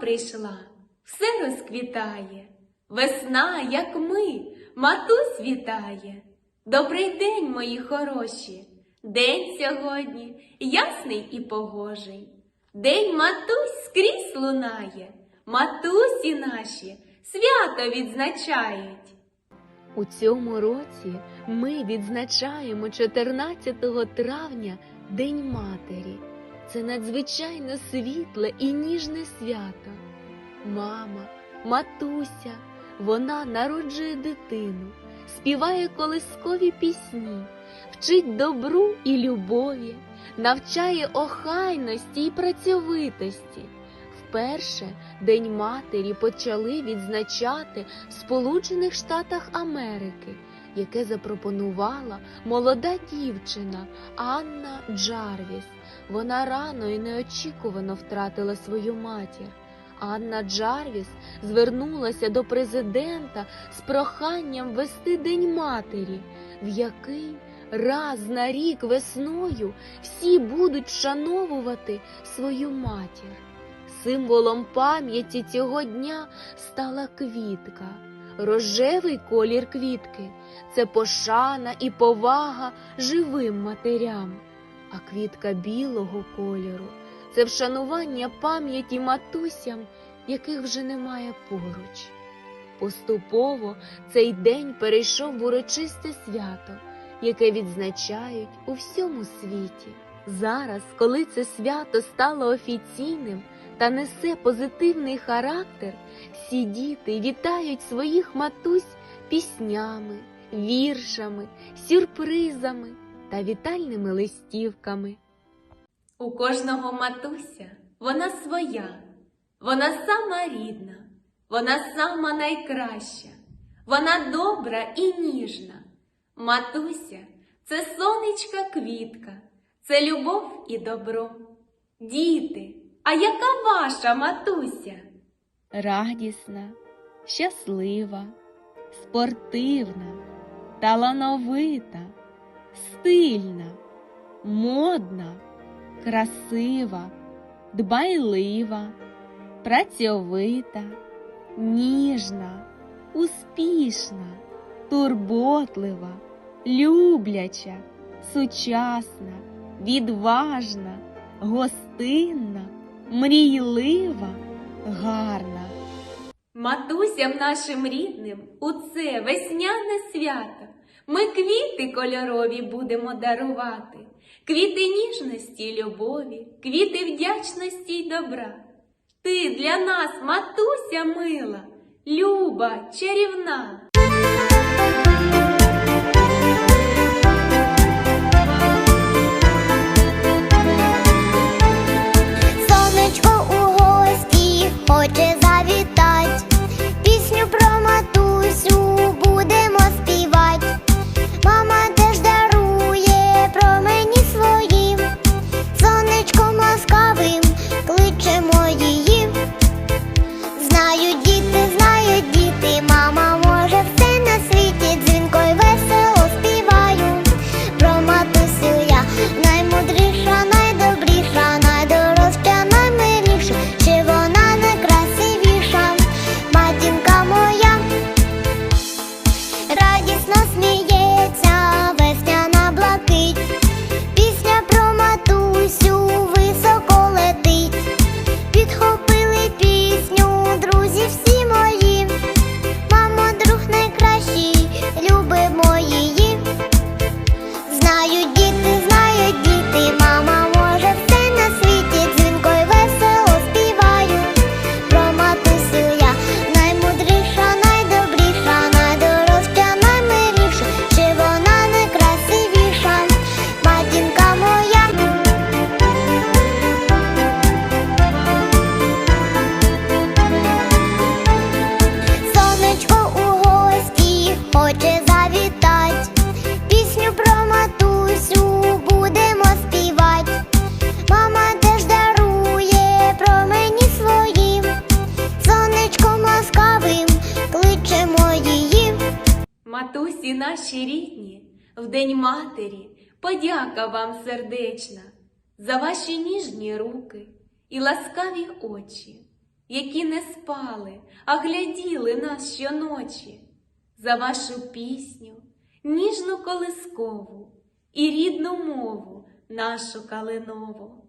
прийшла, все розквітає. Весна, як ми, матусь вітає. Добрий день, мої хороші. День сьогодні ясний і погожий. День матусь скрізь лунає. Матусі наші свято відзначають. У цьому році ми відзначаємо 14 травня День Матері. Це надзвичайно світле і ніжне свято. Мама, матуся, вона народжує дитину, співає колискові пісні, вчить добру і любові, навчає охайності і працьовитості. Вперше День матері почали відзначати в Сполучених Штатах Америки, яке запропонувала молода дівчина Анна Джарвіс. Вона рано і неочікувано втратила свою матір. Анна Джарвіс звернулася до президента з проханням вести День матері, в який раз на рік весною всі будуть вшановувати свою матір. Символом пам'яті цього дня стала квітка. Рожевий колір квітки це пошана і повага живим матерям, а квітка білого кольору це вшанування пам'яті матусям, яких вже немає поруч. Поступово цей день перейшов в урочисте свято, яке відзначають у всьому світі. Зараз, коли це свято стало офіційним та несе позитивний характер, всі діти вітають своїх матусь піснями, віршами, сюрпризами та вітальними листівками. У кожного матуся вона своя, вона сама рідна, вона сама найкраща, вона добра і ніжна. Матуся це сонечка квітка, це любов і добро. Діти, а яка ваша матуся? радісна, щаслива, спортивна, талановита, стильна, модна, красива, дбайлива, працьовита, ніжна, успішна, турботлива, любляча, сучасна, відважна, гостинна, мрійлива, гарна. Матусям нашим рідним у це весняне свято ми квіти кольорові будемо дарувати, квіти ніжності любові, квіти вдячності й добра. Ти для нас, матуся мила, люба, чарівна. Хоче завітать, пісню про матусю будемо співать. Мама теж дарує промені своїм, сонечком ласкавим кличемо її. Матусі наші рідні, в День матері подяка вам сердечна за ваші ніжні руки і ласкаві очі. які не спали, а гляділи нас щоночі, за вашу пісню, ніжну колискову і рідну мову нашу калинову.